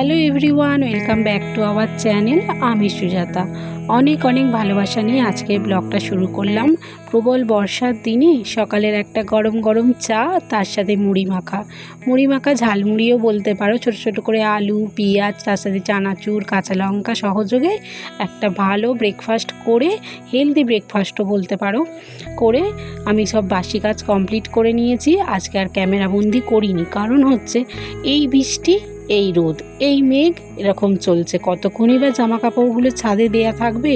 Hello everyone, welcome back to our channel. আমি সুজাতা। অনেক অনেক ভালোবাসা নিয়ে আজকের ব্লগটা শুরু করলাম। প্রবল বর্ষার দিনে সকালের একটা গরম গরম চা, তার সাথে মুড়ি মাখা। মুড়ি মাখা ঝালমুড়িও বলতে পারো, ছোট ছোট করে আলু, পেঁয়াজ, তার সাথে চানাচুর, কাঁচা লঙ্কা সহযোগে একটা ভালো ব্রেকফাস্ট করে হেলদি ব্রেকফাস্টও বলতে পারো, করে আমি সব বাসি কাজ কমপ্লিট করে নিয়েছি। আজকে আর ক্যামেরাবন্দি করিনি। কারণ হচ্ছে এই বৃষ্টি এই রোদ, এই মেঘ, এরকম চলছে। কতক্ষণই বা জামা কাপড়গুলো ছাদে দেয়া থাকবে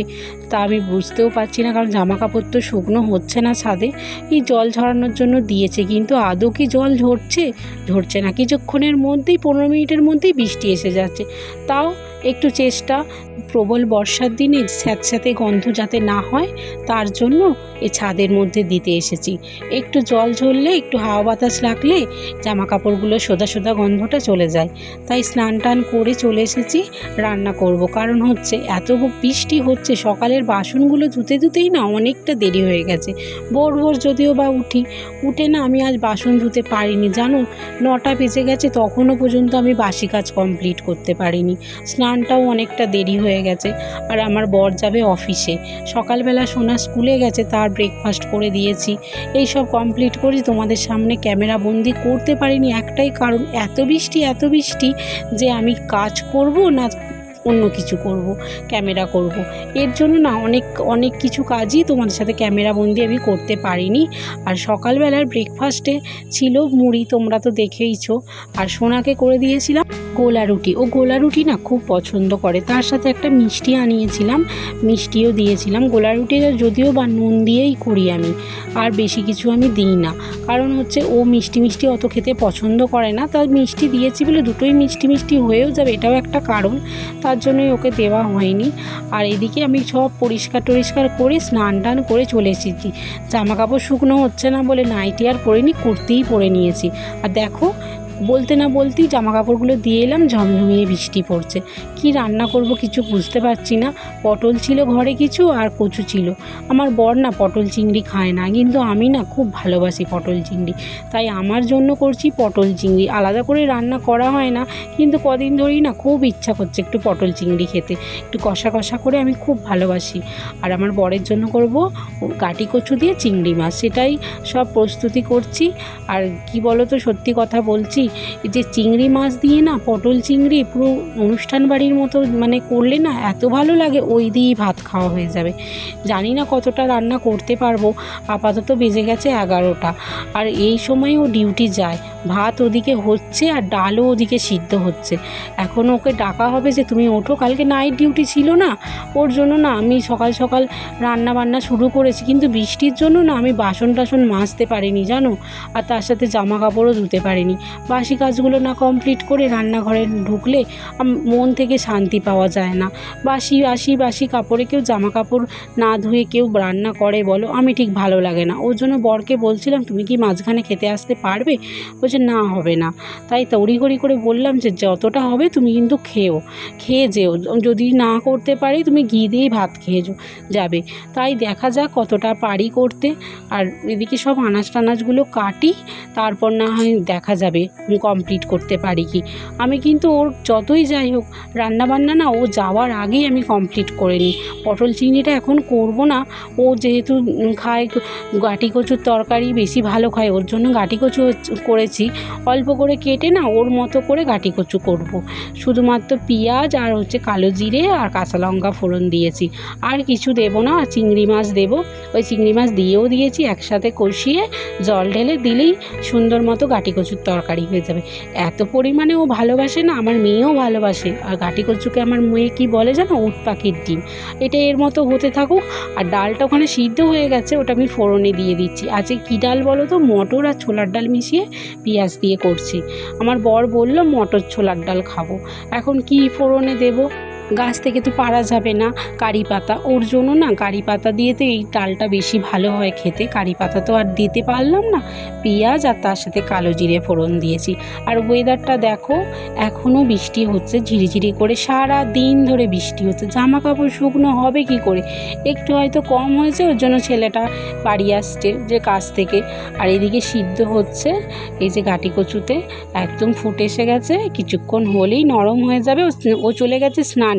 তা আমি বুঝতেও পারছি না, কারণ জামা কাপড় তো শুকনো হচ্ছে না ছাদে। এই জল ঝরানোর জন্য দিয়েছে, কিন্তু আদৌ কি জল ঝরছে? ঝরছে না, কিছুক্ষণের মধ্যেই, পনেরো মিনিটের মধ্যেই বৃষ্টি এসে যাচ্ছে। তাও একটু চেষ্টা। প্রবল বর্ষার দিনে স্যাঁতস্যাঁতে গন্ধ যাতে না হয়, তার জন্য এ ছাদের মধ্যে দিতে এসেছি। একটু জল ঝরলে, একটু হাওয়া বাতাস লাগলে জামা কাপড়গুলো সোদা সোদা গন্ধটা চলে যায়। তাই স্নান টান করে চলে এসেছি, রান্না করব। কারণ হচ্ছে, এত বৃষ্টি হচ্ছে, সকালের বাসনগুলো ধুতে ধুতেই না অনেকটা দেরি হয়ে গেছে। ভোর ভোর যদিও বা উঠি, উঠে না আমি আজ বাসন ধুতে পারিনি। জানো, নটা বেজে গেছে, তখনও পর্যন্ত আমি বাসি কাজ কমপ্লিট করতে পারিনি। স্নানটাও অনেকটা দেরি হয়ে গেছে আর আমার বর যাবে অফিসে। সকালবেলা সোনা স্কুলে গেছে, তার ব্রেকফাস্ট করে দিয়েছি। এই সব কমপ্লিট করে তোমাদের সামনে ক্যামেরা বন্দি করতে পারিনি। একটাই কারণ, এত বৃষ্টি এত বৃষ্টি যে আমি কাজ করব না অন্য কিছু করব ক্যামেরা করব। এর জন্য না অনেক অনেক কিছু কাজই তোমাদের সাথে ক্যামেরা বন্দি আমি করতে পারিনি। আর সকালবেলার ব্রেকফাস্টে ছিল মুড়ি, তোমরা তো দেখেইছো। আর সোনাকে করে দিয়েছিলাম। গোলা রুটি ও গোলা রুটি না খুব পছন্দ করে। তার সাথে একটা মিষ্টি আনিয়েছিলাম, মিষ্টিও দিয়েছিলাম গোলা রুটিটা যদিও বা নুন দিয়েই করি আমি। আর বেশি কিছু আমি দিই না। কারণ হচ্ছে ও মিষ্টি মিষ্টি অত খেতে পছন্দ করে না। তার মিষ্টি দিয়েছি বলে দুটোই মিষ্টি মিষ্টি হয়েও যাবে, এটাও একটা কারণ। তার জন্যই ওকে দেওয়া হয়নি। আর এদিকে আমি সব পরিষ্কার টরিষ্কার করে স্নান টান করে চলে এসেছি। জামা কাপড় শুকনো হচ্ছে না বলে নাইটি আর পরিনি কুর্তিই পরে নিয়েছি। আর দেখো বলতে না বলতেই জামা কাপড়গুলো দিয়ে এলাম, ঝমঝমিয়ে বৃষ্টি পড়ছে। কি রান্না করব কিছু বুঝতে পারছি না। পটল ছিল ঘরে কিছু আর কচু ছিল। আমার বর না পটল চিংড়ি খায় না, কিন্তু আমি না খুব ভালোবাসি পটল চিংড়ি। তাই আমার জন্য করছি পটল চিংড়ি। আলাদা করে রান্না করা হয় না, কিন্তু কদিন ধরেই না খুব ইচ্ছা করছে একটু পটল চিংড়ি খেতে। একটু কষা কষা করে আমি খুব ভালোবাসি। আর আমার বরের জন্য করব গাটি কচু দিয়ে চিংড়ি মাছ। সেটাই সব প্রস্তুতি করছি। আর কি বলো তো সত্যি কথা বলছি যে চিংড়ি মাছ দিয়ে না পটল চিংড়ি পুরো অনুষ্ঠান বাড়ির মতো মানে করলে না এত ভালো লাগে, ওই দিয়েই ভাত খাওয়া হয়ে যাবে। জানি না কতটা রান্না করতে পারব, আপাতত বেজে গেছে এগারোটা। আর এই সময় ও ডিউটি যায়, ভাত ওদিকে হচ্ছে আর ডালও ওদিকে সিদ্ধ হচ্ছে। এখন ওকে ডাকা হবে যে তুমি ওঠো, কালকে নাইট ডিউটি ছিল না, ওর জন্য না আমি সকাল সকাল রান্না বান্না শুরু করেছি, কিন্তু বৃষ্টির জন্য না আমি বাসন টাসন মাজতে পারিনি, জানো? আর তার সাথে জামা কাপড়ও ধুতে পারিনি। বাসি কাজগুলো না কমপ্লিট করে রান্নাঘরে ঢুকলে মন থেকে শান্তি পাওয়া যায় না। বাসি বাসি বাসি কাপড়ে কেউ জামা কাপড় না ধুয়ে কেউ রান্না করে বলো, আমি ঠিক ভালো লাগে না। ওর জন্য বরকে বলছিলাম, তুমি কি মাঝখানে খেতে আসতে পারবে? বলছে, না, হবে না। তাই তড়িঘড়ি করে বললাম যে, যতটা হবে তুমি কিন্তু খেও, খেয়ে যেও। যদি না করতে পারি, তুমি ঘি দিয়েই ভাত খেয়ে যাবে। তাই দেখা যাক কতটা পারি করতে। আর এদিকে সব আনাজ টানাজগুলো কাটি, তারপর না হয় দেখা যাবে। কমপ্লিট করতে পারি কি? আমি কিন্তু ওর যতই যাই হোক, রান্নাবান্না না, ও যাওয়ার আগেই আমি কমপ্লিট করে নিই। পটল চিংড়িটা এখন করব না। ও যেহেতু খায়, গাটি কচুর তরকারি বেশি ভালো খায়, ওর জন্য গাটি কচু করেছি। অল্প করে কেটে না, ওর মতো করে গাটি কচু করব। শুধুমাত্র পেঁয়াজ আর হচ্ছে কালো জিরে আর কাঁচা লঙ্কা ফোড়ন দিয়েছি। আর কিছু দেবো না আর চিংড়ি মাছ দেবো। ওই চিংড়ি মাছ দিয়েও দিয়েছি, একসাথে কষিয়ে জল ঢেলে দিলেই সুন্দর মতো গাটি কচুর তরকারি হয়ে যাবে। এত পরিমাণে ও ভালোবাসে না, আমার মেয়েও ভালোবাসে। আর ঘাটি কচুকে আমার মেয়ে কি বলে জানো? উট পাখির ডিম। এটা এর মতো হতে থাকুক। আর ডালটা ওখানে সিদ্ধ হয়ে গেছে, ওটা আমি ফোড়নে দিয়ে দিচ্ছি। আজকে কী ডাল বলো তো? মটর আর ছোলার ডাল মিশিয়ে পেঁয়াজ দিয়ে করছি। আমার বর বলল, মটর ছোলার ডাল খাব। এখন কি ফোড়নে দেব? গাছ থেকে তো পারা যাবে না কারি পাতা। ওর জন্য না কারি পাতা দিয়ে তো এই ডালটা বেশি ভালো হয় খেতে। কারি পাতা তো আর দিতে পারলাম না। পেঁয়াজ আর তার সাথে কালো জিরে ফোড়ন দিয়েছি। আর ওয়েদারটা দেখো এখনও বৃষ্টি হচ্ছে, ঝিরিঝিরি করে সারা দিন ধরে বৃষ্টি হচ্ছে। জামা কাপড় শুকনো হবে কি করে? একটু হয়তো কম হয়েছে, ওর জন্য ছেলেটা বাড়ি আসছে যে কাজ থেকে। আর এদিকে সিদ্ধ হচ্ছে, এই যে গাটি কচুতে, একদম ফুটে এসে গেছে। কিছুক্ষণ হলেই নরম হয়ে যাবে। ও চলে গেছে স্নানে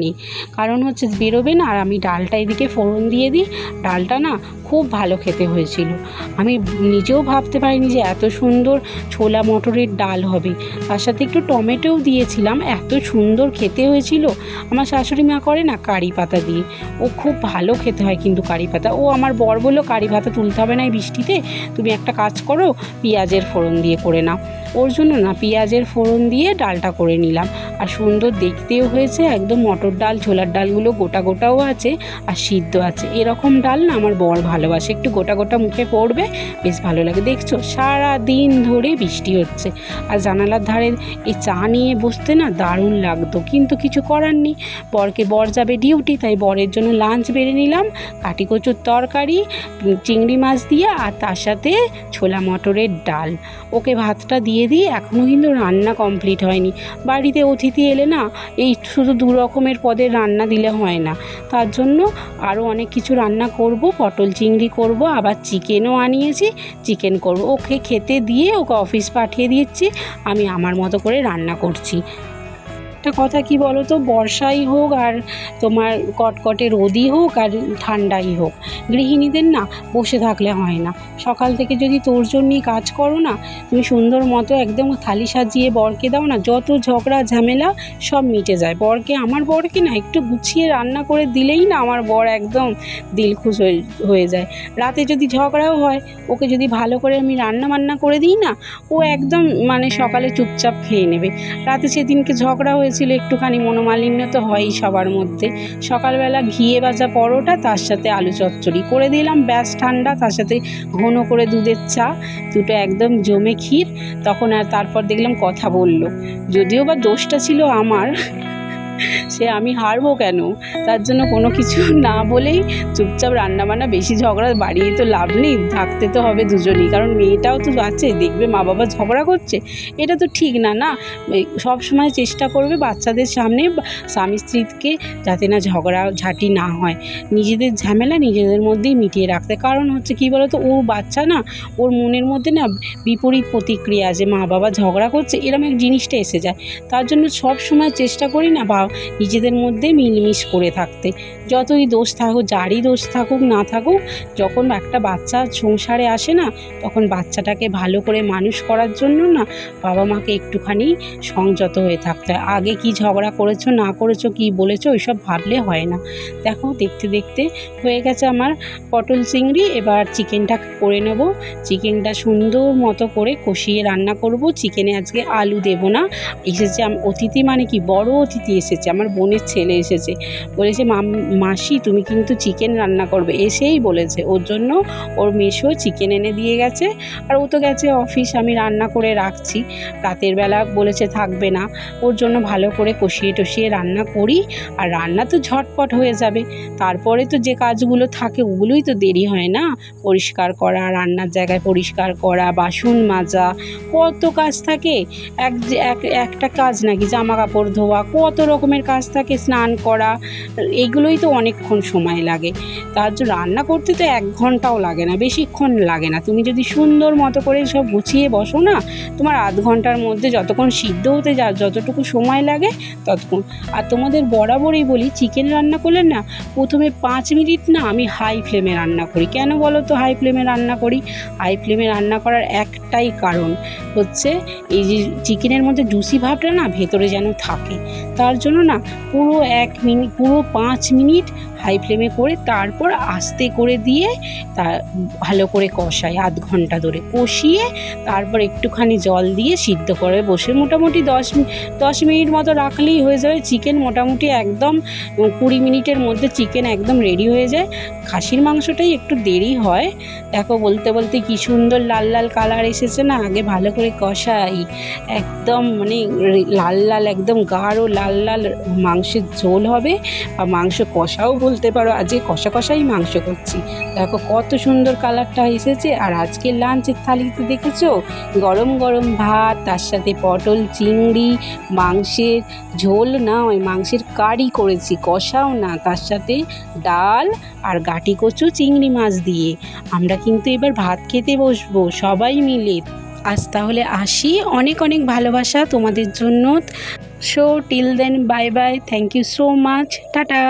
কারণ হচ্ছে বেরোবে না আর আমি ডালটা এদিকে ফোড়ন দিয়ে দিই। ডালটা না খুব ভালো খেতে হয়েছিল। আমি নিজেও ভাবতে পারিনি যে এত সুন্দর ছোলা মটরের ডাল হবে। তার সাথে একটু টমেটোও দিয়েছিলাম, এত সুন্দর খেতে হয়েছিল। আমার শাশুড়ি মা করে না কারি পাতা দিয়ে। ও খুব ভালো খেতে হয় কিন্তু কারি পাতা। ও আমার বর বলল, কারি পাতা তুলতে হবে না এই বৃষ্টিতে। তুমি একটা কাজ করো, পেঁয়াজের ফোড়ন দিয়ে করে নাও। ওর জন্য না পেঁয়াজের ফোড়ন দিয়ে ডালটা করে নিলাম। আর সুন্দর দেখতেও হয়েছে, একদম মটর ডাল, ছোলার ডালগুলো গোটা গোটাও আছে, আর সিদ্ধ আছে। এরকম ডাল না আমার বর ভালোবাসে। একটু গোটা গোটা মুখে পড়বে, বেশ ভালো লাগে। দেখছ, সারা দিন ধরে বৃষ্টি হচ্ছে। আর জানালার ধারে এই চা নিয়ে বসতে না দারুণ লাগতো, কিন্তু কিছু করার নেই। বরকে বর যাবে ডিউটি, তাই বরের জন্য লাঞ্চ বেড়ে নিলাম কাটি কচুর তরকারি, চিংড়ি মাছ দিয়ে, আর তার সাথে ছোলা মটরের ডাল। ওকে ভাতটা দিয়ে দিই এখনও কিন্তু রান্না কমপ্লিট হয়নি। বাড়িতে অতিথি এলে না, এই শুধু দু রকমের পদের রান্না দিলে হয় না। তার জন্য আরও অনেক কিছু রান্না করব, পটল চিংড়ি করব, আবার চিকেনও আনিয়েছি, চিকেন করব। ওকে খেতে দিয়ে ওকে অফিস পাঠিয়ে দিচ্ছি, আমি আমার মতো করে রান্না করছি। একটা কথা কি বলো তো বর্ষাই হোক আর তোমার কটকটে রোদই হোক আর ঠান্ডাই হোক। গৃহিণীদের না বসে থাকলে হয় না। সকাল থেকে যদি তোর জন্যই কাজ করো না তুমি সুন্দর মতো একদম থালি সাজিয়ে বরকে দাও না যত ঝগড়া ঝামেলা সব মিটে যায়। বরকে আমার বরকে না একটু গুছিয়ে রান্না করে দিলেই না আমার বর একদম দিল খুশ হয়ে হয়ে যায়। রাতে যদি ঝগড়াও হয় ওকে যদি ভালো করে আমি রান্না বান্না করে দিই না ও একদম মানে সকালে চুপচাপ খেয়ে নেবে। রাতে সেদিনকে ঝগড়া হয়েছিল একটুখানি মনোমালিন্য তো হয়ই সবার মধ্যে। সকালবেলা ঘিয়ে ভাজা পরোটা, তার সাথে আলু চচ্চড়ি করে দিলাম। ব্যাস, ঠান্ডা, তার সাথে ঘন করে দুধের চা, দুটো একদম জমে ক্ষীর। তখন আর তারপর দেখলাম কথা বলল। যদিও বা দোষটা ছিল আমার সে আমি হারবো কেন? তার জন্য কোনো কিছু না বলেই চুপচাপ রান্নাবান্না, বেশি ঝগড়া বাড়িয়ে তো লাভ নেই, থাকতে তো হবে দুজনই। কারণ মেয়েটাও তো আছে, দেখবে মা বাবা ঝগড়া করছে। এটা তো ঠিক না না? সব সময় চেষ্টা করবে বাচ্চাদের সামনে স্বামী স্ত্রীকে যাতে না ঝগড়া ঝাঁটি না হয়। নিজেদের ঝামেলা নিজেদের মধ্যেই মিটিয়ে রাখতে। কারণ হচ্ছে কি বলতো, ও বাচ্চা না, ওর মনের মধ্যে না বিপরীত প্রতিক্রিয়া যে মা বাবা ঝগড়া করছে এরকম এক জিনিসটা এসে যায়। তার জন্য সব সময় চেষ্টা করি না বা নিজেদের মধ্যে মিলমিশ করে থাকতে। যতই দোষ থাকুক, যারই দোষ থাকুক, না থাকুক, যখন একটা বাচ্চা সংসারে আসে না, তখন বাচ্চাটাকে ভালো করে মানুষ করার জন্য না বাবা মাকে একটুখানি সংযত হয়ে থাকতে হয়। আগে কি ঝগড়া করেছ, না করেছ, কি বলেছ ওইসব ভাবলে হয় না। দেখো, দেখতে দেখতে হয়ে গেছে আমার পটল চিংড়ি, এবার চিকেনটা করে নেব। চিকেনটা সুন্দর মতো করে কষিয়ে রান্না করব। চিকেনে আজকে আলু দেব না। এসেছে অতিথি মানে কি? বড় অতিথি এসেছে। আমার বোনের ছেলে এসেছে। বলেছে মাসি, তুমি কিন্তু চিকেন রান্না করবে। এসেই বলেছে, ওর জন্য ওর মেশো চিকেন এনে দিয়ে গেছে, আর ও তো গেছে অফিস আমি রান্না করে রাখছি। রাতের বেলা বলেছে, থাকবে না, ওর জন্য ভালো করে কষিয়ে টষিয়ে রান্না করি, আর রান্না তো ঝটপট হয়ে যাবে। তারপরে তো যে কাজগুলো থাকে, ওগুলোই তো দেরি হয় না? পরিষ্কার করা, রান্নার জায়গায় পরিষ্কার করা, বাসন মাজা, কত কাজ থাকে? এক একটা কাজ নাকি জামা কাপড় ধোয়া, কত রকমের কাজ থাকে, স্নান করা, এগুলোই তো অনেকক্ষণ সময় লাগে। তার জন্য রান্না করতে তো এক ঘন্টাও লাগে না, বেশিক্ষণ লাগে না। তুমি যদি সুন্দর মতো করে সব গুছিয়ে বসো না, তোমার আধ ঘণ্টার মধ্যে যতক্ষণ সিদ্ধ হতে যা, যতটুকু সময় লাগে, ততক্ষণ। আর তোমাদের বরাবরই বলি চিকেন রান্না করলে না, প্রথমে পাঁচ মিনিট না, আমি হাই ফ্লেমে রান্না করি। কেন বলো তো হাই ফ্লেমে রান্না করি? হাই ফ্লেমে রান্না করার একটাই কারণ। হচ্ছে এই যে চিকেনের মধ্যে জুসি ভাবটা না ভেতরে যেন থাকে। তার জন্য না পুরো এক মিনিট পুরো পাঁচ মিনিট হাই ফ্লেমে করে তারপর আস্তে করে দিয়ে তা ভালো করে কষাই আধ ঘণ্টা ধরে। কষিয়ে তারপর একটুখানি জল দিয়ে সিদ্ধ করে বসে। মোটামুটি দশ দশ মিনিট মতো রাখলেই হয়ে যাবে। চিকেন মোটামুটি একদম কুড়ি মিনিটের মধ্যে চিকেন একদম রেডি হয়ে যায়। খাসির মাংসটাই একটু দেরি হয়। দেখো বলতে বলতে কি সুন্দর লাল লাল কালার এসে এসেছে না, আগে ভালো করে কষাই। একদম মানে লাল লাল, একদম গাঢ় লাল লাল মাংসের ঝোল হবে। আর মাংস কষাও বলতে পারো আজকে কষা কষাই মাংস করছি। দেখো কত সুন্দর কালারটা এসেছে। আর আজকে লাঞ্চের থালিতে দেখেছ? গরম গরম ভাত, তার সাথে পটল চিংড়ি, মাংসের ঝোল না, ওই মাংসের কারি করেছি। কষাও না, তার সাথে ডাল আর গাটি কচু চিংড়ি মাছ দিয়ে। আমরা কিন্তু এবার ভাত খেতে বসবো, সবাই মিলে। আজ তাহলে আসি। অনেক অনেক ভালোবাসা তোমাদের জন্য। So till then bye bye thank you so much tata